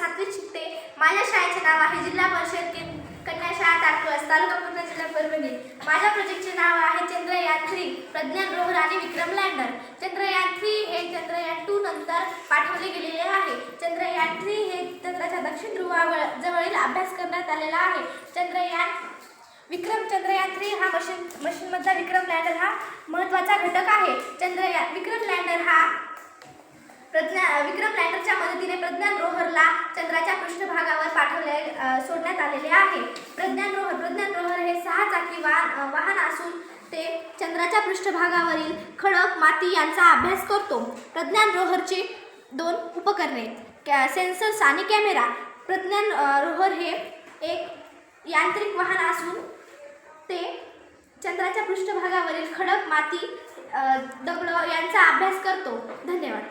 सातवीत शिकते. माझ्या शाळेचे नाव आहे जिल्हा परिषद कन्या शाळा तारकस तालुका पूर्ण जिल्हा परभणी. माझ्या प्रोजेक्टचे नाव आहे चंद्रयान थ्री प्रज्ञान रोहर आणि विक्रम लँडर. चंद्रयान थ्री हे चंद्रयान टू नंतर पाठवले गेलेले आहे. चंद्रयान थ्री हे चंद्राच्या दक्षिण ध्रुवावर जवळील अभ्यास करण्यात आलेला आहे. चंद्रयान विक्रम चंद्रयान थ्री हा मशीन मशीनमधला विक्रम लँडर हा महत्त्वाचा घटक आहे चंद्रयान विक्रम लँडर हा प्रज्ञा विक्रम लँडरच्या मदतीने प्रज्ञान रोहरला चंद्राच्या सोडले सोडण्यात आलेले आहे. प्रज्ञान रोहर प्रज्ञान रोहर हे सहा चाकी वाहन वाहन असून ते चंद्राच्या पृष्ठभागावरील खडक माती यांचा अभ्यास करतो. प्रज्ञानरोहरचे दोन उपकरणे कॅ सेन्सर्स आणि कॅमेरा. प्रज्ञान रोहर हे एक यांत्रिक वाहन असून ते चंद्राच्या पृष्ठभागावरील खडक माती दगड यांचा अभ्यास करतो. धन्यवाद.